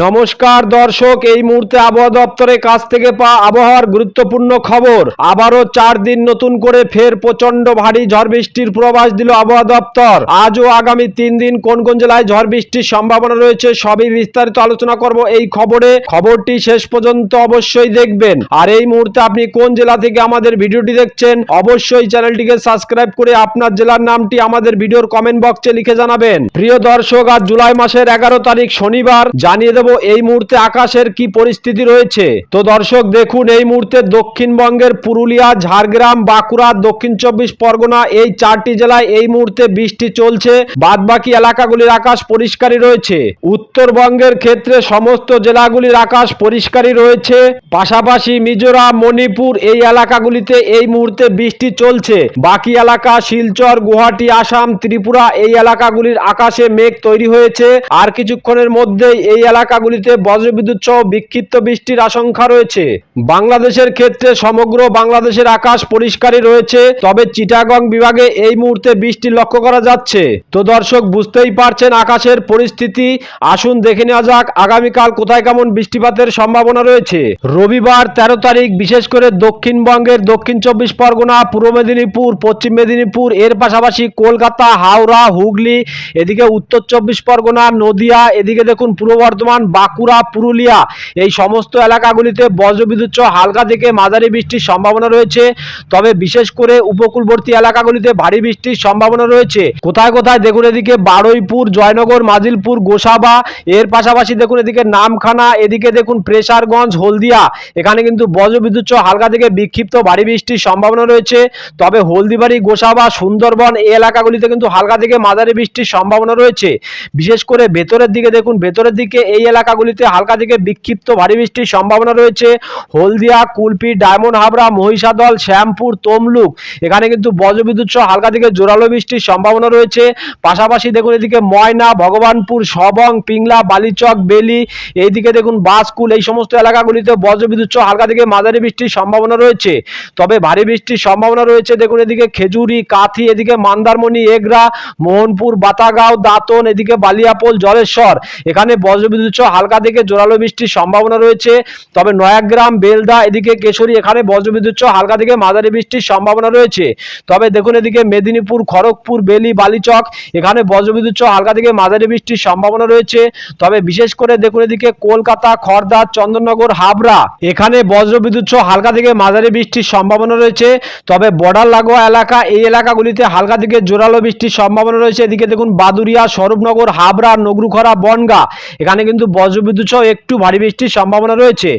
নমস্কার দর্শক, এই মুহূর্তে আবহাওয়া দপ্তরের কাছ থেকে পাওয়া আবহাওয়ার গুরুত্বপূর্ণ খবর। আবারও চার দিন নতুন করে ফের প্রচণ্ড ভারী ঝড় বৃষ্টির প্রবাস দিল আবহাওয়া দপ্তর। আজ ও আগামী তিন দিন কোন কোন জেলায় ঝড় বৃষ্টির সম্ভাবনা রয়েছে সবই বিস্তারিত আলোচনা করব এই খবরে। খবরটি শেষ পর্যন্ত অবশ্যই দেখবেন। আর এই মুহূর্তে আপনি কোন জেলা থেকে আমাদের ভিডিওটি দেখছেন, অবশ্যই চ্যানেলটিকে সাবস্ক্রাইব করে আপনার জেলার নামটি আমাদের ভিডিওর কমেন্ট বক্সে লিখে জানাবেন। প্রিয় দর্শক, আজ জুলাই মাসের এগারো তারিখ শনিবার। জানিয়ে দেব এই মুহূর্তে আকাশের কি পরিস্থিতি রয়েছে। তো দর্শক, দেখুন এই মুহূর্তে দক্ষিণবঙ্গের পুরুলিয়া, ঝাড়গ্রাম, বাঁকুড়া, দক্ষিণ চব্বিশ পরগনা এই চারটি জেলায় এই মুহূর্তে বৃষ্টি চলছে। বাদবাকি এলাকাগুলির আকাশ পরিষ্কারই রয়েছে। উত্তরবঙ্গের ক্ষেত্রে সমস্ত জেলাগুলির আকাশ পরিষ্কারই রয়েছে। পাশাপাশি মিজোরাম, মণিপুর এই এলাকাগুলিতে এই মুহূর্তে বৃষ্টি চলছে। বাকি এলাকা শিলচর, গুয়াহাটি, আসাম, ত্রিপুরা এই এলাকাগুলির আকাশে মেঘ তৈরি হয়েছে। আর কিছুক্ষণের মধ্যেই এই এলাকাগুলিতে বজ্রবিদ্যুৎ সহ বিক্ষিপ্ত বৃষ্টির আশঙ্কা রয়েছে। বাংলাদেশের ক্ষেত্রে সমগ্র বাংলাদেশের আকাশ পরিষ্কারই রয়েছে, তবে চিটাগং বিভাগে এই মুহূর্তে বৃষ্টি লক্ষ্য করা যাচ্ছে। তো দর্শক, বুঝতেই পারছেন আকাশের পরিস্থিতি। আসুন দেখে নেওয়া যাক আগামীকাল কোথায় কেমন বৃষ্টিপাতের সম্ভাবনা রয়েছে। রবিবার তেরো তারিখ, বিশেষ করে দক্ষিণবঙ্গের দক্ষিণ চব্বিশ পরগনা, পূর্ব মেদিনীপুর, পশ্চিম মেদিনীপুর, এর পাশাপাশি কলকাতা, হাওড়া, হুগলি, এদিকে উত্তর চব্বিশ পরগনা, নদিয়া, এদিকে দেখুন পূর্ব বর্ধমান বাঁকুড়া, পুরুলিয়া। এই সমস্ত এলাকাগুলিতে বজ্রবিদ্যুৎ সহ হালকা থেকে মাঝারি বৃষ্টির সম্ভাবনা রয়েছে। তবে বিশেষ করে উপকূলবর্তী এলাকাগুলিতে ভারী বৃষ্টির সম্ভাবনা রয়েছে। কোথায় কোথায় দেখুন এদিকে বারুইপুর, জয়নগর, মাজিলপুর, গোসাবা। এর পাশাপাশি দেখুন এদিকে নামখানা, এদিকে দেখুন প্রেসারগঞ্জ, হলদিয়া। এখানে কিন্তু বজ্রবিদ্যুৎ সহ হালকা থেকে বিক্ষিপ্ত ভারী বৃষ্টির সম্ভাবনা রয়েছে। তবে হলদিবাড়ি, গোসাবা, সুন্দরবন এই এলাকাগুলিতে কিন্তু হালকা থেকে মাঝারি বৃষ্টির সম্ভাবনা রয়েছে। বিশেষ করে ভেতরের দিকে দেখুন, ভেতরের দিকে এই এলাকাগুলিতে হালকা থেকে বিক্ষিপ্ত ভারী বৃষ্টির সম্ভাবনা রয়েছে। হলদিয়া, কুলপি, ডায়মন্ড হাবড়া, মহিষাদল, শ্যামপুর, তমলুক, এখানে কিন্তু বজ্রবিদ্যুৎ সহ হালকা থেকে জোরালো বৃষ্টির সম্ভাবনা রয়েছে। পাশাপাশি দেখুন এদিকে ময়না, ভগবানপুর, সবং, পিংলা, বালিচক, বেলি, এইদিকে দেখুন বাসকুল এই সমস্ত এলাকাগুলিতে বজ্রবিদ্যুৎ সহ হালকা থেকে মাঝারি বৃষ্টির সম্ভাবনা রয়েছে। তবে ভারী বৃষ্টির সম্ভাবনা রয়েছে। দেখুন এদিকে খেজুরি, কাথি, এদিকে মান্দারমণি, এগরা, মোহনপুর, বাতাগাঁও, দাঁতন, এদিকে বালিয়াপোল, জলেশ্বর, এখানে বজ্রবিদ্যুৎ হালকা থেকে জোরালো বৃষ্টির সম্ভাবনা রয়েছে। তবে নয়াগ্রাম, বেলদা, এদিকে কেশরী, এখানে বজ্রবিদ্যুৎ সহ হালকা থেকে মাঝারি বৃষ্টির সম্ভাবনা রয়েছে। তবে দেখুন এদিকে মেদিনীপুর, খড়গপুর, বেলি, বালিচক, এখানে বজ্রবিদ্যুৎ সহ হালকা থেকে মাঝারি বৃষ্টির সম্ভাবনা রয়েছে। তবে বিশেষ করে দেখুন এদিকে কলকাতা খড়দা চন্দননগর, হাবড়া, এখানে বজ্রবিদ্যুৎ সহ হালকা থেকে মাঝারি বৃষ্টির সম্ভাবনা রয়েছে। তবে বর্ডার লাগোয়া এলাকা, এই এলাকাগুলিতে হালকা থেকে জোরালো বৃষ্টির সম্ভাবনা রয়েছে। এদিকে দেখুন বাদুরিয়া স্বরূপনগর, হাবড়া, নগরুখরা, বনগা, এখানে কিন্তু বজ্রবিদ্যুৎ সহ একটু ভারী বৃষ্টির সম্ভাবনা রয়েছে।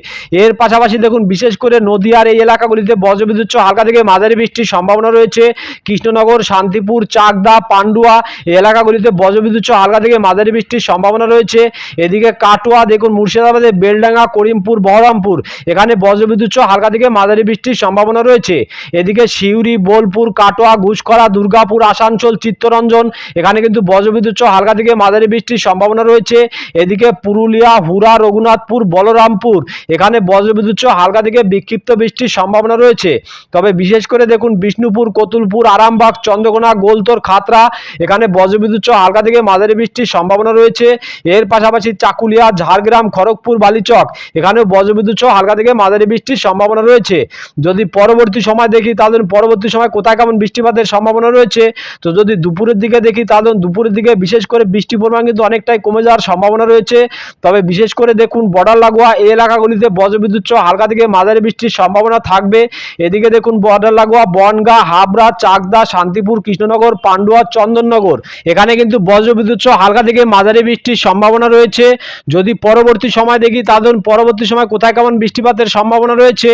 এর পাশাপাশি দেখুন, বিশেষ করে নদীয়ার এই এলাকাগুলিতে বজ্রবিদ্যুৎ সহ হালকা থেকে মাঝারি বৃষ্টির সম্ভাবনা রয়েছে। কৃষ্ণনগর, শান্তিপুর, চাকদা, পান্ডুয়া এই এলাকাগুলিতে বজ্রবিদ্যুৎ সহ হালকা থেকে মাঝারি বৃষ্টির সম্ভাবনা রয়েছে। এদিকে কাটোয়া, দেখুন মুর্শিদাবাদের বেলডাঙ্গা, করিমপুর, বহরমপুর এখানে বজ্রবিদ্যুৎ সহ হালকা থেকে মাঝারি বৃষ্টির সম্ভাবনা রয়েছে। এদিকে সিউড়ি, বোলপুর, কাটোয়া, ঘুষখরা, দুর্গাপুর, আসানসোল, চিত্তরঞ্জন এখানে কিন্তু বজ্রবিদ্যুৎ সহ হালকা থেকে মাঝারি বৃষ্টির সম্ভাবনা রয়েছে। এদিকে পুরুলিয়া হুরা রঘুনাথপুর, বলরামপুর। এখানে বজ্রবিদ্যুৎ সহ হালকা থেকে বিক্ষিপ্ত বৃষ্টির সম্ভাবনা রয়েছে। তবে বিশেষ করে দেখুন, বিষ্ণুপুর, কতুলপুর, আরামবাগ, চন্দ্রকোনা, গোলতোর খাতরা এখানে বজ্রবিদ্যুৎ সহ হালকা থেকে মাঝারি বৃষ্টির সম্ভাবনা রয়েছে। এর পাশাপাশি চাকুলিয়া, ঝাড়গ্রাম, খড়গপুর, বালিচক, এখানেও বজ্রবিদ্যুৎ সহ হালকা থেকে মাঝারি বৃষ্টির সম্ভাবনা রয়েছে। যদি পরবর্তী সময় দেখি, তাহলে পরবর্তী সময় কোথায় কেমন বৃষ্টিপাতের সম্ভাবনা রয়েছে? তো যদি দুপুরের দিকে দেখি, তাহলে দুপুরের দিকে বিশেষ করে বৃষ্টির পরিমাণ কিন্তু অনেকটাই কমে যাওয়ার সম্ভাবনা রয়েছে। তবে বিশেষ করে দেখুন বর্ডার লাগোয়া এই এলাকাগুলিতে বজ্রবিদ্যুৎ সহ হালকা থেকে মাঝারি বৃষ্টির সম্ভাবনা থাকবে। এদিকে দেখুন বর্ডার লাগোয়া বনগা, হাবড়া, চাকদা, শান্তিপুর, কৃষ্ণনগর, পান্ডুয়া, চন্দননগর। এখানে কিন্তু বজ্রবিদ্যুৎ সহ হালকা থেকে মাঝারি বৃষ্টির সম্ভাবনা রয়েছে। যদি পরবর্তী সময় দেখি তাহলে পরবর্তী সময় কোথায় কেমন বৃষ্টিপাতের সম্ভাবনা রয়েছে?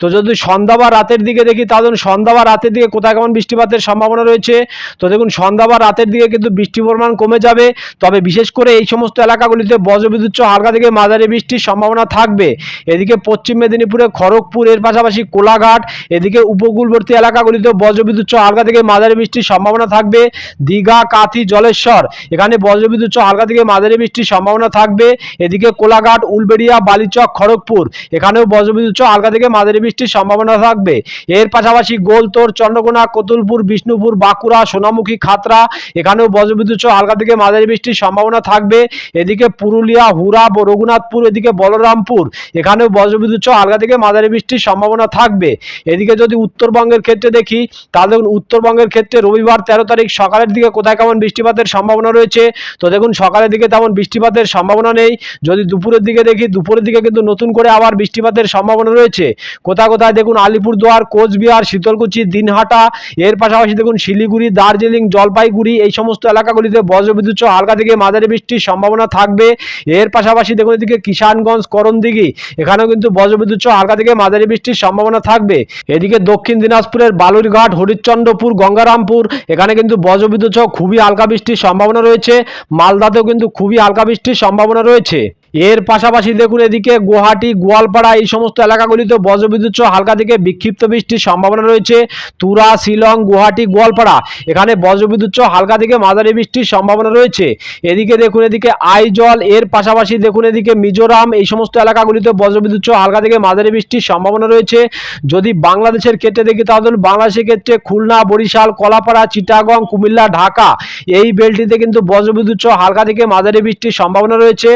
তো যদি সন্ধ্যা বা রাতের দিকে দেখি তাহলে সন্ধ্যা বা রাতের দিকে কোথায় কেমন বৃষ্টিপাতের সম্ভাবনা রয়েছে? তো দেখুন সন্ধ্যা বা রাতের দিকে কিন্তু বৃষ্টির পরিমাণ কমে যাবে। তবে বিশেষ করে এই সমস্ত এলাকাগুলিতে বজ্রবিদ্যুৎ হালকা থেকে মাঝারি বৃষ্টির সম্ভাবনা থাকবে। এদিকে পশ্চিম মেদিনীপুরে খড়গপুর এর পাশাপাশি কোলাঘাট, এদিকে উপকূলবর্তী এলাকাগুলিতে বজ্রবিদ্যুৎ হালকা থেকে মাঝারি বৃষ্টির সম্ভাবনা থাকবে। দীঘা, কাথি, জলেশ্বর, এখানে বজ্রবিদ্যুৎ হালকা থেকে মাঝারি বৃষ্টির সম্ভাবনা থাকবে। এদিকে কোলাঘাট, উলবেড়িয়া, বালিচক, খড়গপুর, এখানেও বজ্রবিদ্যুৎ হালকা থেকে মাঝারি বৃষ্টির সম্ভাবনা থাকবে। এর পাশাপাশি গোলতোর, চন্দ্রকোনা, কতুলপুর, বিষ্ণুপুর, বাঁকুড়া, সোনামুখী খাতরা এখানেও বজ্রবিদ্যুৎ হালকা থেকে মাঝারি বৃষ্টির সম্ভাবনা থাকবে। এদিকে পুরুলিয়া হলদিয়া হুরা রঘুনাথপুর এদিকে বলরামপুর। এখানেও বজ্রবিদ্যুৎ সহ হালকা থেকে মাঝারি বৃষ্টির সম্ভাবনা থাকবে। এদিকে যদি উত্তরবঙ্গের ক্ষেত্রে দেখি, তাহলে উত্তরবঙ্গের ক্ষেত্রে রবিবার তেরো তারিখ সকালের দিকে কোথায় কেমন বৃষ্টিপাতের সম্ভাবনা রয়েছে? তো দেখুন, সকালের দিকে তেমন বৃষ্টিপাতের সম্ভাবনা নেই। যদি দুপুরের দিকে দেখি, দুপুরের দিকে কিন্তু নতুন করে আবার বৃষ্টিপাতের সম্ভাবনা রয়েছে। কোথায় কোথায় দেখুন, আলিপুরদুয়ার, কোচবিহার, শীতলকুচি, দিনহাটা, এর পাশাপাশি দেখুন, শিলিগুড়ি, দার্জিলিং, জলপাইগুড়ি, এই সমস্ত এলাকাগুলিতে বজ্রবিদ্যুৎ সহ হালকা থেকে মাঝারি বৃষ্টির সম্ভাবনা থাকবে। এর পাশাপাশি দেখুন এদিকে কিষানগঞ্জ, করণদিঘি, এখানেও কিন্তু বজ্রবিদ্যুৎ সহ হালকা থেকে মাঝারি বৃষ্টির সম্ভাবনা থাকবে। এদিকে দক্ষিণ দিনাজপুরের বালুরঘাট, হরিশ্চন্দ্রপুর, গঙ্গারামপুর, এখানে কিন্তু বজ্রবিদ্যুৎ সহ খুবই হালকা বৃষ্টির সম্ভাবনা রয়েছে। মালদাতেও কিন্তু খুবই হালকা বৃষ্টির সম্ভাবনা রয়েছে। এর পাশাপাশি দেখুন এদিকে গুয়াহাটি, গোয়ালপাড়া এই সমস্ত এলাকাগুলিতে বজ্রবিদ্যুৎ সহ হালকা থেকে বিক্ষিপ্ত বৃষ্টির সম্ভাবনা রয়েছে। তুরা, শিলং, গুয়াহাটি, গোয়ালপাড়া এখানে বজ্রবিদ্যুৎ সহ হালকা থেকে মাঝারি বৃষ্টির সম্ভাবনা রয়েছে। এদিকে দেখুন এদিকে আইজল, এর পাশাপাশি দেখুন এদিকে মিজোরাম এই সমস্ত এলাকাগুলিতে বজ্রবিদ্যুৎ সহ হালকা থেকে মাঝারি বৃষ্টির সম্ভাবনা রয়েছে। যদি বাংলাদেশের ক্ষেত্রে দেখি তাহলে বাংলাদেশের ক্ষেত্রে খুলনা, বরিশাল, কলাপাড়া, চিটাগং, কুমিল্লা, ঢাকা এই বেলটিতে কিন্তু বজ্রবিদ্যুৎ সহ হালকা থেকে মাঝারি বৃষ্টির সম্ভাবনা রয়েছে।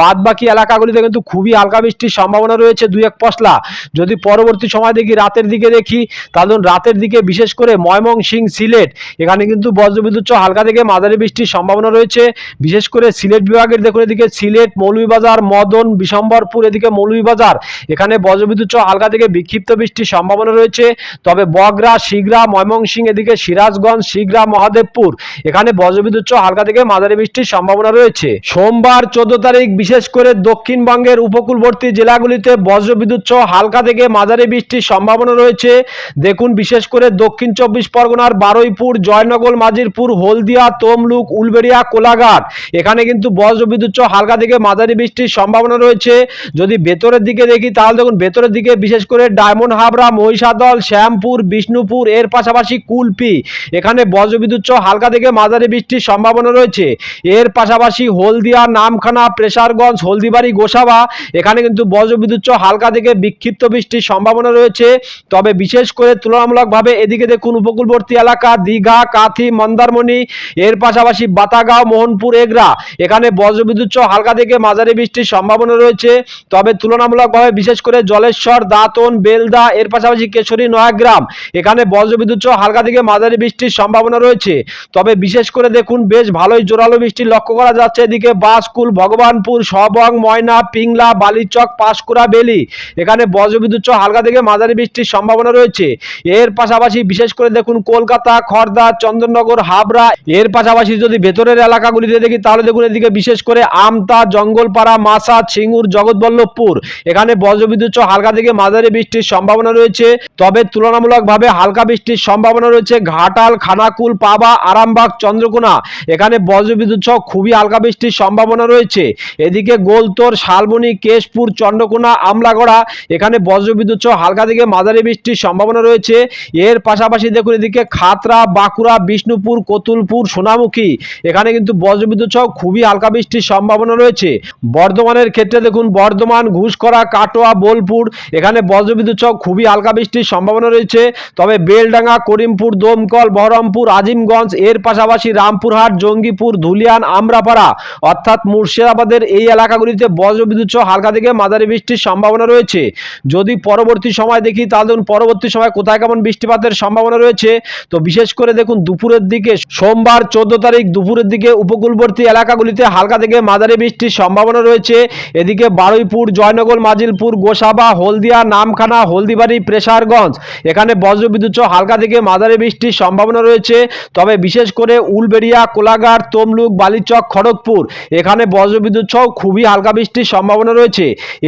বাদ বাকি এলাকাগুলিতে কিন্তু খুবই হালকা বৃষ্টির সম্ভাবনা রয়েছে, দুই এক পশলা। যদি পরবর্তী সময় দেখি রাতের দিকে দেখি, তাহলে রাতের দিকে বিশেষ করে ময়মনসিং সিলেট, এখানে কিন্তু বজ্রবিদ্যুৎ হালকা থেকে মাঝারি বৃষ্টির সম্ভাবনা রয়েছে। বিশেষ করে সিলেট বিভাগের দেখুন এদিকে সিলেট, মৌলভীবাজার, মদন, বিশম্বরপুর, এদিকে মৌলভীবাজার, এখানে বজ্রবিদ্যুৎ হালকা থেকে বিক্ষিপ্ত বৃষ্টির সম্ভাবনা রয়েছে। তবে বগরা, শিগরা ময়মনসিং এদিকে সিরাজগঞ্জ, শিগরা, মহাদেবপুর, এখানে বজ্রবিদ্যুৎ হালকা থেকে মাঝারি বৃষ্টির সম্ভাবনা রয়েছে। সোমবার চোদ্দ তারিখ বিশেষ করে দক্ষিণবঙ্গের উপকূলবর্তী জেলাগুলিতে বজ্রবিদ্যুৎ সহ হালকা থেকে মাঝারি বৃষ্টির সম্ভাবনা রয়েছে। দেখুন, বিশেষ করে দক্ষিণ চব্বিশ পরগনার বারুইপুর, জয়নগর, মাজিরপুর, হলদিয়া, তমলুক, উলবেড়িয়া, কোলাঘাট। এখানে কিন্তু বজ্রবিদ্যুৎ সহ হালকা থেকে মাঝারি বৃষ্টির সম্ভাবনা রয়েছে। যদি ভেতরের দিকে দেখি, তাহলে দেখুন, ভেতরের দিকে বিশেষ করে ডায়মন্ড হাবড়া, মহিষাদল, শ্যামপুর, বিষ্ণুপুর, এর পাশাপাশি কুলপি। এখানে বজ্রবিদ্যুৎ সহ হালকা থেকে মাঝারি বৃষ্টির সম্ভাবনা রয়েছে। এর পাশাপাশি হলদিয়া, নামখানা, প্রেসারগঞ্জ হলদিবাড়ি, গোসাবা। এখানে কিন্তু বজ্রবিদ্যুৎ হালকা থেকে বিক্ষিপ্ত বৃষ্টির সম্ভাবনা রয়েছে। তবে বিশেষ করে তুলনামূলকভাবে এদিকে দেখুন উপকূলবর্তী এলাকা, দীঘা, কাথি, মন্দারমণি, এর পাশাপাশি বাতাগাঁও, মোহনপুর, এগরা। এখানে বজ্রবিদ্যুৎ হালকা থেকে মাঝারি বৃষ্টির সম্ভাবনা রয়েছে। তবে তুলনামূলকভাবে বিশেষ করে জলেশ্বর, দাঁতন, বেলদা, এর পাশাপাশি কেশরী, নয়াগ্রাম। এখানে বজ্রবিদ্যুৎ হালকা থেকে মাঝারি বৃষ্টির সম্ভাবনা রয়েছে। তবে বিশেষ করে দেখুন, বেশ ভালোই জোরালো বৃষ্টি লক্ষ্য করা যাচ্ছে। এদিকে বাসকুল ভগবানপুর সবং ময়না, পিংলা, বালিচক, পাঁশকুড়া, বেলি। এখানে বজ্রবিদ্যুৎ হালকা থেকে মাঝারি বৃষ্টির সম্ভাবনা রয়েছে। এর পাশাপাশি বিশেষ করে দেখুন কলকাতা খড়দা চন্দননগর হাবড়া। এর পাশাপাশি যদি ভেতরের এলাকাগুলিতে দেখি, তাহলে দেখুন এদিকে বিশেষ করে আমতা, জঙ্গলপাড়া মাসা ছিঙ্গুর, জগৎবল্লভপুর। এখানে বজ্রবিদ্যুৎ হালকা থেকে মাঝারি বৃষ্টির সম্ভাবনা রয়েছে। তবে তুলনামূলকভাবে হালকা বৃষ্টির সম্ভাবনা রয়েছে ঘাটাল, খানাকুল, পাবা, আরামবাগ, চন্দ্রকোনা। এখানে বজ্রবিদ্যুৎ সহ খুবই হালকা বৃষ্টির সম্ভাবনা রয়েছে। এদিকে গোলতোর, শালবনি, কেশপুর, চন্দ্রকোনা, আমলাগড়া, এখানে বজ্রবিদ্যুৎ সহ হালকা থেকে মাঝারি বৃষ্টির সম্ভাবনা রয়েছে। এর পাশাপাশি দেখুন এদিকে খাতরা বাঁকুড়া, বিষ্ণুপুর, কতুলপুর, সোনামুখী, এখানে কিন্তু বজ্রবিদ্যুৎ সহ খুবই হালকা বৃষ্টির সম্ভাবনা রয়েছে। বর্ধমানের ক্ষেত্রে দেখুন বর্ধমান ঘুষকরা কাটোয়া, বোলপুর, এখানে বজ্রবিদ্যুৎ সহ খুবই হালকা বৃষ্টির সম্ভাবনা রয়েছে। তবে বেলডাঙ্গা, করিমপুর, দমকল, বহরমপুর, আজিমগঞ্জ, এর পাশাপাশি রামপুরহাট, জঙ্গিপুর, ধুলিয়ান, আমরাপাড়া, অর্থাৎ মুর্শিদাবাদের এই এলাকাগুলিতে বজ্রবিদ্যুৎ সহ হালকা থেকে মাঝারি বৃষ্টির সম্ভাবনা রয়েছে। যদি পরবর্তী সময় দেখি, তাহলে পরবর্তী সময় কোথায় কেমন বৃষ্টিপাতের সম্ভাবনা রয়েছে। তো বিশেষ করে দেখুন দুপুরের দিকে, সোমবার চোদ্দ তারিখ দুপুরের দিকে উপকূলবর্তী এলাকাগুলিতে হালকা থেকে মাঝারি বৃষ্টির সম্ভাবনা রয়েছে। এদিকে বারুইপুর, জয়নগর, মাজিলপুর, গোসাবা, হলদিয়া, নামখানা, হলদিবাড়ি, প্রেসারগঞ্জ, এখানে বজ্রবিদ্যুৎ সহ হালকা থেকে মাঝারি বৃষ্টির সম্ভাবনা রয়েছে। তবে বিশেষ করে উলবেড়িয়া, কোলাঘাট, তমলুক, বালিচক, খড়গপুর, এখানে বজ্রবিদ্যুৎ সহ খুবই হালকা বৃষ্টির সম্ভাবনা রয়েছে।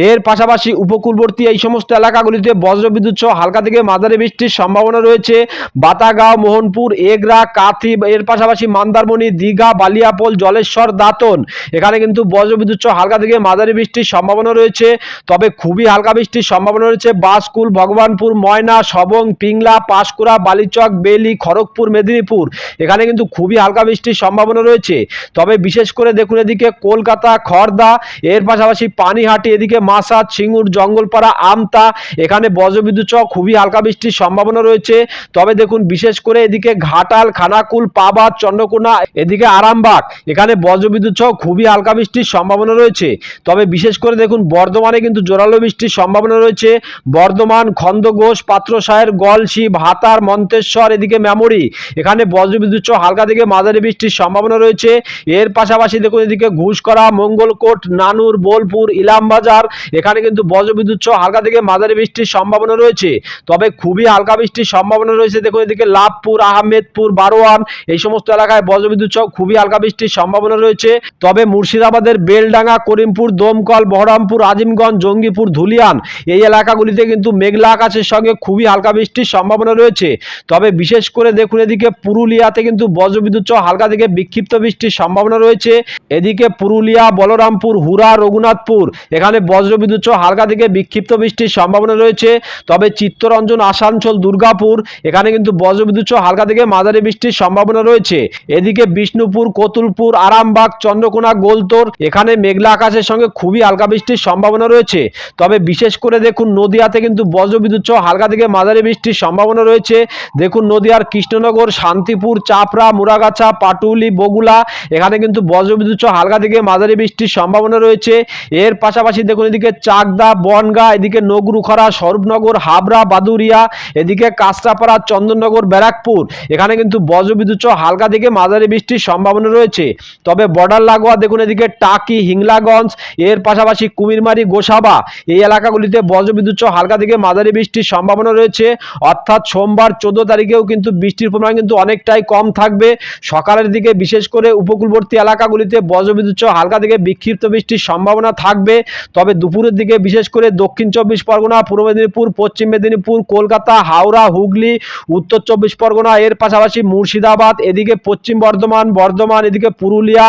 এর পাশাপাশি উপকূলবর্তী এই সমস্ত এলাকাগুলিতে বজ্রবিদ্যুৎ সহ হালকা থেকে মাঝারি বৃষ্টির সম্ভাবনা রয়েছে। বাতাগাঁও, মোহনপুর, এগরা, কাথি, এর পাশাপাশি মন্দারমণি, দীঘা, বালিয়াপোল, জলেশ্বর, দাতন। এখানে কিন্তু বজ্রবিদ্যুৎ সহ হালকা থেকে মাঝারি বৃষ্টির সম্ভাবনা রয়েছে। তবে খুবই হালকা বৃষ্টির সম্ভাবনা রয়েছে বাসকুল, ভগবানপুর, ময়না সবং পিংলা, পাঁশকুড়া, বালিচক, বেলি, খড়গপুর, মেদিনীপুর। এখানে কিন্তু খুবই হালকা বৃষ্টির সম্ভাবনা রয়েছে। তবে বিশেষ করে দেখুন এদিকে কলকাতা খড়দা এর পাশাপাশি পানিহাটি, এদিকে মাসাদ সিঙ্গুর, জঙ্গলপাড়া, আমতা, এখানে বজ্রবিদ্যুৎ সহ খুবই হালকা বৃষ্টির সম্ভাবনা রয়েছে। তবে দেখুন, বিশেষ করে এদিকে ঘাটাল, খানাকুল পাবাদ চন্দ্রকোনা, এদিকে আরামবাগ, এখানে বজ্রবিদ্যুৎ সহ খুবই হালকা বৃষ্টির সম্ভাবনা রয়েছে। তবে বিশেষ করে দেখুন, বর্ধমানে কিন্তু জোরালো বৃষ্টির সম্ভাবনা রয়েছে। বর্ধমান খন্দঘোষ পাত্রসায়ের গলসি ভাতার মন্তেশ্বর, এদিকে মেমরি, এখানে বজ্রবিদ্যুৎ সহ হালকা থেকে মাঝারি বৃষ্টির সম্ভাবনা রয়েছে। এর পাশাপাশি দেখুন, এদিকে ঘুষকরা, মঙ্গলকোট নানুর, বোলপুর, ইলামবাজার, এখানে কিন্তু বজ্রবিদ্যুৎ সহ হালকা থেকে মাঝারি বৃষ্টির সম্ভাবনা রয়েছে। তবে খুবই হালকা বৃষ্টির সম্ভাবনা রয়েছে। দেখুন এদিকে লাভপুর, আহমেদপুর, বারোয়ান, এই সমস্ত এলাকায় বজ্রবিদ্যুৎ সহ খুবই হালকা বৃষ্টির সম্ভাবনা রয়েছে। তবে মুর্শিদাবাদের বেলডাঙ্গা, করিমপুর, দমকল, বহরমপুর, আজিমগঞ্জ, জঙ্গিপুর, ধুলিয়ান, এই এলাকাগুলিতে কিন্তু মেঘলা আকাশের সঙ্গে খুবই হালকা বৃষ্টির সম্ভাবনা রয়েছে। তবে বিশেষ করে দেখুন এদিকে পুরুলিয়াতে কিন্তু বজ্রবিদ্যুৎ সহ হালকা থেকে বিক্ষিপ্ত বৃষ্টির সম্ভাবনা রয়েছে। এদিকে পুরুলিয়া, বলরামপুর হুরা রঘুনাথপুর। এখানে বজ্রবিদ্যুৎ সহ হালকা থেকে বিক্ষিপ্ত বৃষ্টির সম্ভাবনা রয়েছে। তবে চিত্তরঞ্জন, আসানসোল, দুর্গাপুর, এখানে কিন্তু বজ্রবিদ্যুৎ সহ হালকা থেকে মাঝারি বৃষ্টির সম্ভাবনা রয়েছে। এদিকে বিষ্ণুপুর, কতুলপুর, আরামবাগ, চন্দ্রকোনা, গোলতোর, এখানে মেঘলা আকাশের সঙ্গে খুবই হালকা বৃষ্টির সম্ভাবনা রয়েছে। তবে বিশেষ করে দেখুন নদিয়াতে কিন্তু বজ্রবিদ্যুৎ সহ হালকা থেকে মাঝারি বৃষ্টির সম্ভাবনা রয়েছে। দেখুন নদিয়ার কৃষ্ণনগর, শান্তিপুর, চাপড়া মুরাগাছা পাটুলি, বগুলা, এখানে কিন্তু বজ্রবিদ্যুৎ সহ হালকা থেকে মাঝারি বৃষ্টির সম্ভাবনা রয়েছে। এর পাশাপাশি দেখুন, এদিকে চাকদা, বনগা, এদিকে নগরুখরা, স্বরূপনগর, হাবড়া বাদুরিয়া এদিকে কাঁচরাপাড়া চন্দননগর, ব্যারাকপুর। এখানে কিন্তু বজ্রবিদ্যুৎ হালকা থেকে মাঝারি বৃষ্টির সম্ভাবনা রয়েছে। তবে বর্ডার লাগোয়া, দেখুন, এদিকে টাকি, হিংলাগঞ্জ, এর পাশাপাশি কুমিরমারি, গোসাবা, এই এলাকাগুলিতে বজ্রবিদ্যুৎ হালকা থেকে মাঝারি বৃষ্টির সম্ভাবনা রয়েছে। অর্থাৎ সোমবার চোদ্দ তারিখেও কিন্তু বৃষ্টির পরিমাণ কিন্তু অনেকটাই কম থাকবে। সকালের দিকে বিশেষ করে উপকূলবর্তী এলাকাগুলিতে বজ্রবিদ্যুৎ হালকা থেকে বিক্ষিপ্ত বৃষ্টির সম্ভাবনা থাকবে। তবে দুপুরের দিকে বিশেষ করে দক্ষিণ চব্বিশ পরগনা, পূর্ব মেদিনীপুর, পশ্চিম মেদিনীপুর, কলকাতা, হাওড়া, হুগলি, উত্তর চব্বিশ পরগনা, এর পাশাপাশি মুর্শিদাবাদ, এদিকে পশ্চিম বর্ধমান বর্ধমান, এদিকে পুরুলিয়া,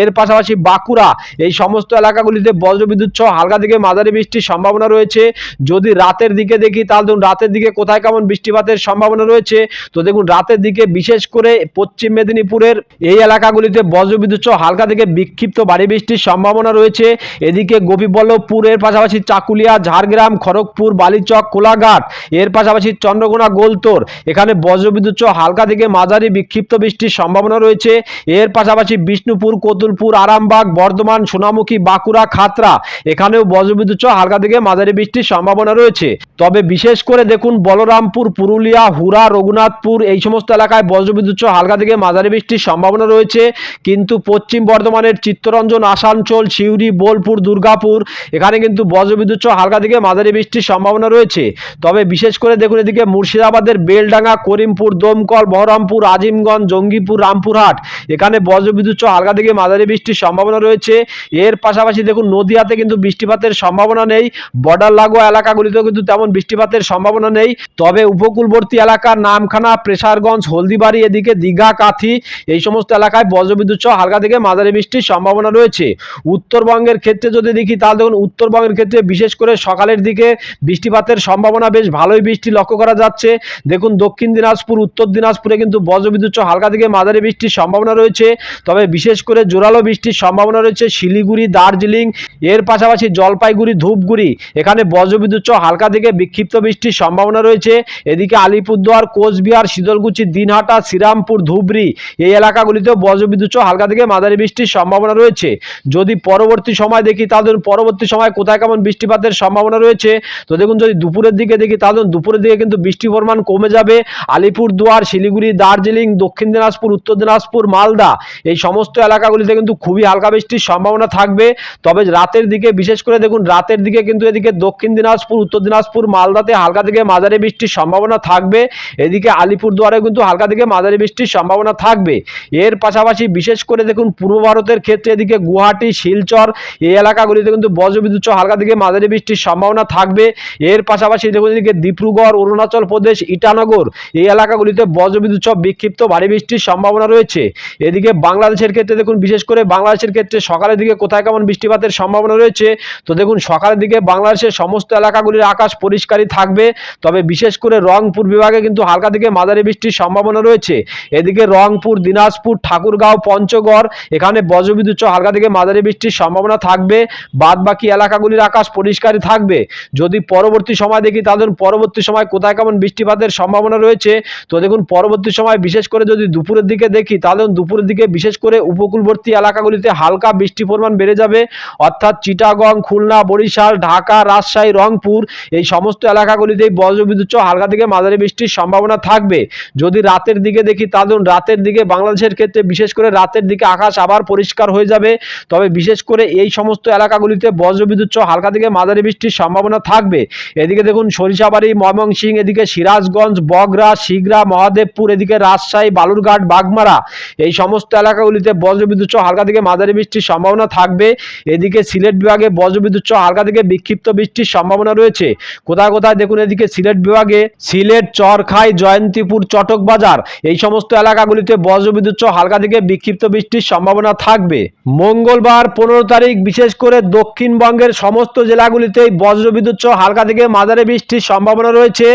এর পাশাপাশি বাঁকুড়া। এই সমস্ত এলাকাগুলিতে বজ্রবিদ্যুৎ সহ হালকা থেকে মাঝারি বৃষ্টির সম্ভাবনা রয়েছে। যদি রাতের দিকে দেখি, তাহলে দেখুন রাতের দিকে কোথায় কেমন বৃষ্টিপাতের সম্ভাবনা রয়েছে? তো দেখুন, রাতের দিকে বিশেষ করে পশ্চিম মেদিনীপুরের এই এলাকাগুলিতে বজ্রবিদ্যুৎ সহ হালকা থেকে বিক্ষিপ্ত ভারী বৃষ্টির সম্ভাবনা রয়েছে। এদিকে গোপীবল্লভপুরের পাশাপাশি চাকুলিয়া, ঝাড়গ্রাম, খড়গপুর, বালিচক, কোলাঘাট, এর পাশাপাশি চন্দ্রকোনা, গোলতোর। এখানে বজ্রবিদ্যুৎ হালকা থেকে মাঝারি বিক্ষিপ্ত বৃষ্টির সম্ভাবনা রয়েছে। এর পাশাপাশি বিষ্ণুপুর, কতুলপুর, আরামবাগ, বর্ধমান, সোনামুখী, বাঁকুড়া খাতরা এখানেও বজ্রবিদ্যুৎ হালকা থেকে মাঝারি বৃষ্টির সম্ভাবনা রয়েছে। তবে বিশেষ করে দেখুন বলরামপুর, পুরুলিয়া হুরা রঘুনাথপুর এই সমস্ত এলাকায় বজ্রবিদ্যুৎ হালকা থেকে মাঝারি বৃষ্টির সম্ভাবনা রয়েছে। কিন্তু পশ্চিম বর্ধমানের চিত্তরঞ্জন, আসানসোল সিউড়ি, বোলপুর, দুর্গাপুর, এখানে কিন্তু বজ্রবিদ্যুৎ সহ হালকা থেকে মাঝারি বৃষ্টির সম্ভাবনা রয়েছে। তবে বিশেষ করে দেখুন এদিকে মুর্শিদাবাদের বেলডাঙ্গা, করিমপুর, দমকল, বহরমপুর, আজিমগঞ্জ, জঙ্গিপুর, রামপুরহাট, এখানে বজ্রবিদ্যুৎ সহ হালকা থেকে মাঝারি বৃষ্টির সম্ভাবনা রয়েছে। এর পাশাপাশি দেখুন নদিয়াতে কিন্তু বৃষ্টিপাতের সম্ভাবনা নেই। বর্ডার লাগোয়া এলাকাগুলিতেও কিন্তু তেমন বৃষ্টিপাতের সম্ভাবনা নেই। তবে উপকূলবর্তী এলাকার নামখানা, প্রেসারগঞ্জ, হলদিবাড়ি, এদিকে দীঘা, কাথি, এই সমস্ত এলাকায় বজ্রবিদ্যুৎ সহ হালকা থেকে মাঝারি বৃষ্টির সম্ভাবনা রয়েছে। উত্তরবঙ্গের ক্ষেত্রে যদি দেখি, তাহলে দেখুন, উত্তরবঙ্গের ক্ষেত্রে বিশেষ করে সকালের দিকে বৃষ্টিপাতের সম্ভাবনা বেশ ভালোই বৃষ্টি লক্ষ্য করা যাচ্ছে। দেখুন, দক্ষিণ দিনাজপুর, উত্তর দিনাজপুরে কিন্তু বজ্রবিদ্যুৎ হালকা থেকে মাঝারি বৃষ্টির সম্ভাবনা রয়েছে। তবে বিশেষ করে জোরালো বৃষ্টির সম্ভাবনা রয়েছে শিলিগুড়ি, দার্জিলিং, এর পাশাপাশি জলপাইগুড়ি, ধূপগুড়ি। এখানে বজ্রবিদ্যুৎ হালকা থেকে বিক্ষিপ্ত বৃষ্টির সম্ভাবনা রয়েছে। এদিকে আলিপুরদুয়ার, কোচবিহার শীতলকুচি দিনহাটা, শ্রীরামপুর, ধুবড়ি এই এলাকাগুলিতেও বজ্রবিদ্যুৎ হালকা থেকে মাঝারি বৃষ্টির সম্ভাবনা রয়েছে। যদি পরবর্তী সময় দেখি ধরুন পরবর্তী সময় কোথায় কেমন বৃষ্টিপাতের সম্ভাবনা রয়েছে। তো দেখুন যদি দুপুরের দিকে দেখি তাহলে দুপুরের দিকে কিন্তু বৃষ্টির পরিমাণ কমে যাবে। আলিপুরদুয়ার, শিলিগুড়ি, দার্জিলিং, দক্ষিণ দিনাজপুর, উত্তর দিনাজপুর, মালদা এই সমস্ত এলাকাগুলিতে কিন্তু খুবই হালকা বৃষ্টির সম্ভাবনা থাকবে। তবে রাতের দিকে বিশেষ করে দেখুন রাতের দিকে কিন্তু এদিকে দক্ষিণ দিনাজপুর, উত্তর দিনাজপুর, মালদাতে হালকা থেকে মাঝারি বৃষ্টির সম্ভাবনা থাকবে। এদিকে আলিপুরদুয়ারে কিন্তু হালকা থেকে মাঝারি বৃষ্টির সম্ভাবনা থাকবে। এর পাশাপাশি বিশেষ করে দেখুন পূর্ব ভারতের ক্ষেত্রে এদিকে গুয়াহাটি শিলচর। এই এলাকাগুলিতে কিন্তু বজ্রবিদ্যুৎ হালকা থেকে মাঝারি বৃষ্টির সম্ভাবনা থাকবে। এর পাশাপাশি দেখুন এদিকে ডিব্রুগড় অরুণাচল প্রদেশ, ইটানগর এই এলাকাগুলিতে বজ্রবিদ্যুৎ বিক্ষিপ্ত ভারী বৃষ্টির সম্ভাবনা রয়েছে। এদিকে বাংলাদেশের ক্ষেত্রে দেখুন, বিশেষ করে বাংলাদেশের ক্ষেত্রে সকালের দিকে কোথায় কেমন বৃষ্টিপাতের সম্ভাবনা রয়েছে, তো দেখুন, সকালের দিকে বাংলাদেশের সমস্ত এলাকাগুলির আকাশ পরিষ্কারই থাকবে। তবে বিশেষ করে রংপুর বিভাগে কিন্তু হালকা থেকে মাঝারি বৃষ্টির সম্ভাবনা রয়েছে। এদিকে রংপুর, দিনাজপুর, ঠাকুরগাঁও, পঞ্চগড় এখানে বজ্রবিদ্যুৎ হালকা থেকে মাঝারি বৃষ্টির বৃষ্টির সম্ভাবনা থাকবে বাদ বাকি এলাকাগুলির আকাশ পরিষ্কারই থাকবে। যদি পরবর্তী সময় দেখি তাদের পরবর্তী সময় কোথায় কেমন বৃষ্টিপাতের সম্ভাবনা রয়েছে। তো দেখুন পরবর্তী সময় বিশেষ করে যদি দুপুরের দিকে দেখি, তাহলে দুপুরের দিকে বিশেষ করে উপকূলবর্তী এলাকাগুলিতে হালকা বৃষ্টি পরিমাণ বেড়ে যাবে। অর্থাৎ চিটাগং, খুলনা, বরিশাল, ঢাকা, রাজশাহী, রংপুর এই সমস্ত এলাকাগুলিতেই বজ্রবিদ্যুৎ হালকা থেকে মাঝারি বৃষ্টির সম্ভাবনা থাকবে। যদি রাতের দিকে দেখি, তাহলে রাতের দিকে বাংলাদেশের ক্ষেত্রে বিশেষ করে রাতের দিকে আকাশ আবার পরিষ্কার হয়ে যাবে। তবে বিশেষ করে এই সমস্ত এলাকাগুলিতে বজ্রবিদ্যুৎ হালকা থেকে মাঝারি বৃষ্টির সম্ভাবনা থাকবে। এদিকে দেখুন, সরিষাবাড়ি, ময়মনসিংহ, এদিকে সিরাজগঞ্জ বগরা শিগরা, মহাদেবপুর, এদিকে রাজশাহী, বালুরঘাট, বাগমারা, এই সমস্ত এলাকাগুলিতে বজ্রবিদ্যুৎ হালকা থেকে মাঝারি বৃষ্টির সম্ভাবনা থাকবে। এদিকে সিলেট বিভাগে বজ্রবিদ্যুৎ হালকা থেকে বিক্ষিপ্ত বৃষ্টির সম্ভাবনা রয়েছে। কোথায় কোথায় দেখুন, এদিকে সিলেট বিভাগে সিলেট, চরখাই, জয়ন্তীপুর চটক বাজার এই সমস্ত এলাকাগুলিতে বজ্রবিদ্যুৎ হালকা থেকে বিক্ষিপ্ত বৃষ্টির সম্ভাবনা থাকবে। মঙ্গলবার পনেরো তারিখ বিশেষ করে দক্ষিণবঙ্গের সমস্ত জেলাগুলিতেই বজ্রবিদ্যুৎ সহ হালকা থেকে মাঝারি বৃষ্টির সম্ভাবনা রয়েছে।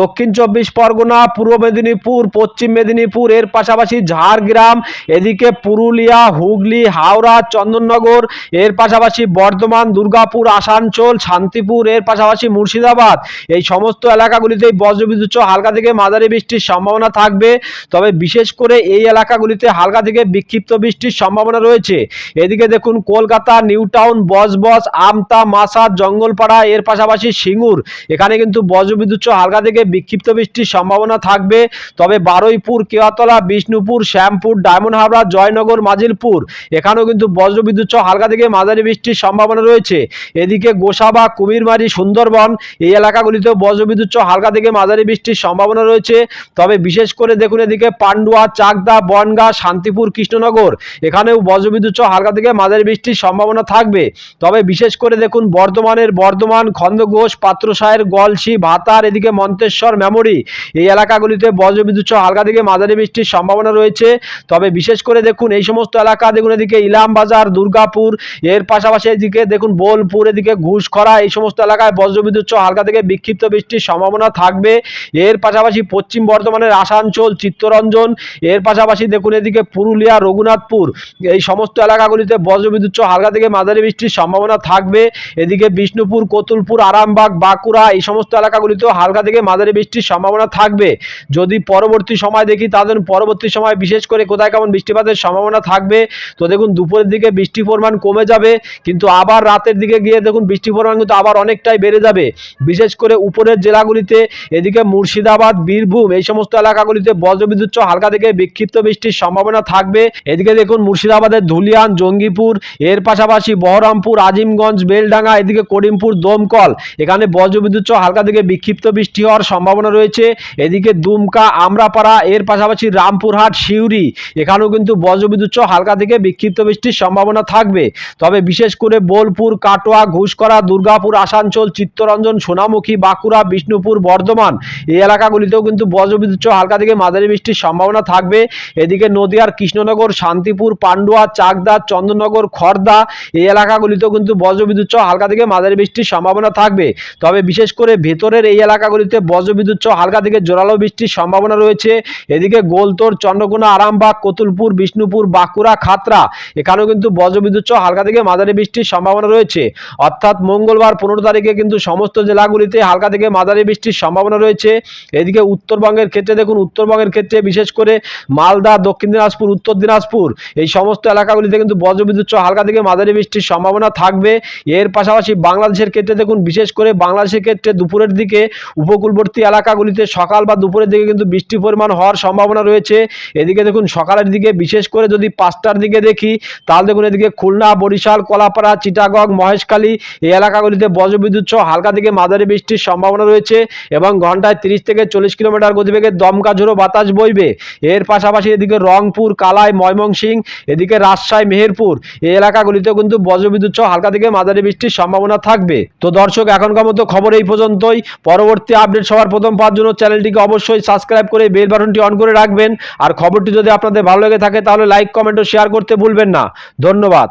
দক্ষিণ চব্বিশ পরগনা, পূর্ব মেদিনীপুর, পশ্চিম মেদিনীপুর, এর পাশাপাশি ঝাড়গ্রাম, এদিকে পুরুলিয়া, হুগলি, হাওড়া, চন্দননগর, এর পাশাপাশি বর্ধমান, দুর্গাপুর, আসানসোল, শান্তিপুর, এর পাশাপাশি মুর্শিদাবাদ। এই সমস্ত এলাকাগুলিতেই বজ্রবিদ্যুৎ সহ হালকা থেকে মাঝারি বৃষ্টির সম্ভাবনা থাকবে। তবে বিশেষ করে এই এলাকাগুলিতে হালকা থেকে বিক্ষিপ্ত বৃষ্টির সম্ভাবনা রয়েছে। এদিকে দেখুন কলকাতা নিউ টাউন বসবস আমতা মাসাদ জঙ্গলপাড়া, এর পাশাপাশি সিঙ্গুর। এখানে কিন্তু বজ্রবিদ্যুৎ হালকা থেকে বিক্ষিপ্ত বৃষ্টির সম্ভাবনা থাকবে। তবে বারুইপুর, কেওয়াতলা, বিষ্ণুপুর, শ্যামপুর, ডায়মন্ড হাবড়া, জয়নগর, মাজিলপুর, এখানেও কিন্তু বজ্রবিদ্যুৎ হালকা থেকে মাঝারি বৃষ্টির সম্ভাবনা রয়েছে। এদিকে গোসাবা, কুমিরমারি, সুন্দরবন, এই এলাকাগুলিতেও বজ্রবিদ্যুৎ হালকা থেকে মাঝারি বৃষ্টির সম্ভাবনা রয়েছে। তবে বিশেষ করে দেখুন এদিকে পান্ডুয়া, চাকদা, বনগা, শান্তিপুর, কৃষ্ণনগর, এখানেও বজ্রবিদ্যুৎ হালকা থেকে মাঝারি বৃষ্টির সম্ভাবনা থাকবে। তবে বিশেষ করে দেখুন, বর্ধমানের বর্ধমান খন্দঘোষ পাত্রসায়ের গলসি ভাতার, এদিকে মন্তেশ্বর, মেমরি। এই এলাকাগুলিতে বজ্রবিদ্যুৎ সহ হালকা থেকে মাঝারি বৃষ্টির সম্ভাবনা রয়েছে। তবে বিশেষ করে দেখুন, এই সমস্ত এলাকা, দেখুন এদিকে ইলাম বাজার, দুর্গাপুর, এর পাশাপাশি এদিকে দেখুন, বোলপুর, এদিকে ঘুষখরা, এই সমস্ত এলাকায় বজ্রবিদ্যুৎ সহ হালকা থেকে বিক্ষিপ্ত বৃষ্টির সম্ভাবনা থাকবে। এর পাশাপাশি পশ্চিম বর্ধমানের আসানসোল, চিত্তরঞ্জন, এর পাশাপাশি দেখুন, এদিকে পুরুলিয়া, রঘুনাথপুর, এই সমস্ত এলাকাগুলিতে বজ্রবিদ্যুৎ সহ হালকা থেকে মাঝারি বৃষ্টির সম্ভাবনা থাকবে। এদিকে বিষ্ণুপুর, কতুলপুর, আরামবাগ, বাঁকুড়া এই সমস্ত এলাকাগুলিতেও হালকা থেকে মাঝারি বৃষ্টির সম্ভাবনা থাকবে। যদি পরবর্তী সময় দেখি তাদের পরবর্তী সময় বিশেষ করে কোথায় কেমন বৃষ্টিপাতের সম্ভাবনা থাকবে। তো দেখুন, দুপুরের দিকে বৃষ্টির পরিমাণ কমে যাবে, কিন্তু আবার রাতের দিকে গিয়ে দেখুন, বৃষ্টির পরিমাণ কিন্তু আবার অনেকটাই বেড়ে যাবে। বিশেষ করে উপরের জেলাগুলিতে, এদিকে মুর্শিদাবাদ, বীরভূম এই সমস্ত এলাকাগুলিতে বজ্রবিদ্যুৎ হালকা থেকে বিক্ষিপ্ত বৃষ্টির সম্ভাবনা থাকবে। এদিকে দেখুন, মুর্শিদাবাদের ধুলিয়ান, জঙ্গিপুর এর পাশাপাশি বহরমপুর, আজিমগঞ্জ, বেলডাঙ্গা, এদিকে করিমপুর, দমকল। এখানে বজ্রবিদ্যুৎ সহ হালকা থেকে বিক্ষিপ্ত বৃষ্টি হওয়ার সম্ভাবনা রয়েছে। এদিকে দুমকা, আমরাপাড়া, এর পাশাপাশি রামপুরহাট, সিউড়ি, এখানেও কিন্তু বজ্রবিদ্যুৎ সহ হালকা থেকে বিক্ষিপ্ত বৃষ্টির সম্ভাবনা থাকবে। তবে বিশেষ করে বোলপুর, কাটোয়া ঘুষকরা দুর্গাপুর, আসানসোল, চিত্তরঞ্জন, সোনামুখী, বাঁকুড়া, বিষ্ণুপুর, বর্ধমান এই এলাকাগুলিতেও কিন্তু বজ্রবিদ্যুৎ সহ হালকা থেকে মাঝারি বৃষ্টির সম্ভাবনা থাকবে। এদিকে নদিয়ার কৃষ্ণনগর, শান্তিপুর, পান্ডুয়া, চাকদা, চন্দননগর খড়দা এই এলাকাগুলিতেও কিন্তু বজ্রবিদ্যুৎ সহ হালকা থেকে মাঝারি বৃষ্টির সম্ভাবনা থাকবে। তবে বিশেষ করে ভেতরের এই এলাকাগুলিতে বজ্রবিদ্যুৎ সহ হালকা থেকে জোরালো বৃষ্টির সম্ভাবনা রয়েছে। এদিকে গোলতোর, চন্দ্রকোনা, আরামবাগ, কতুলপুর, বিষ্ণুপুর, বাঁকুড়া, খাতরা, এখানেও কিন্তু বজ্রবিদ্যুৎ সহ হালকা থেকে মাঝারি বৃষ্টির সম্ভাবনা রয়েছে। অর্থাৎ মঙ্গলবার পনেরো তারিখে কিন্তু সমস্ত জেলাগুলিতে হালকা থেকে মাঝারি বৃষ্টির সম্ভাবনা রয়েছে। এদিকে উত্তরবঙ্গের ক্ষেত্রে দেখুন, উত্তরবঙ্গের ক্ষেত্রে বিশেষ করে মালদা, দক্ষিণ দিনাজপুর, উত্তর দিনাজপুর, এই সমস্ত এলাকাগুলিতে কিন্তু বজ্রবিদ্যুৎ সহ হালকা থেকে মাঝারি বৃষ্টির সম্ভাবনা থাকবে। এর পাশাপাশি বাংলাদেশের ক্ষেত্রে দেখুন, বিশেষ করে বাংলাদেশের ক্ষেত্রে দুপুরের দিকে উপকূলবর্তী এলাকাগুলিতে সকাল বা দুপুরের দিকে কিন্তু বৃষ্টির পরিমাণ হওয়ার সম্ভাবনা রয়েছে। এদিকে দেখুন, সকালের দিকে বিশেষ করে যদি পাঁচটার দিকে দেখি, তাহলে দেখুন এদিকে খুলনা, বরিশাল, কলাপাড়া, চিটাগং, মহেশখালী এই এলাকাগুলিতে বজ্রবিদ্যুৎ সহ হালকা থেকে মাঝারি বৃষ্টির সম্ভাবনা রয়েছে এবং ঘন্টায় তিরিশ থেকে চল্লিশ কিলোমিটার গতিবেগে দমকা ঝোড়ো বাতাস বইবে। এর পাশাপাশি এদিকে রংপুর, কালাই ময়মনসিং এদিকে রাজশাহী, মেহেরপুর এই এলাকাগুলিতেও কিন্তু বজ্রবিদ্যুৎ সহ হালকা থেকে মাঝারি বৃষ্টির সম্ভাবনা থাকবে। তো দর্শক, এখনকার মতো খবর এই পর্যন্তই। পরবর্তী আপডেট সবার প্রথম পাওয়ার জন্য চ্যানেলটিকে অবশ্যই সাবস্ক্রাইব করে বেল বাটনটি অন করে রাখবেন। আর খবরটি যদি আপনাদের ভালো লেগে থাকে, তাহলে লাইক, কমেন্ট ও শেয়ার করতে ভুলবেন না। ধন্যবাদ।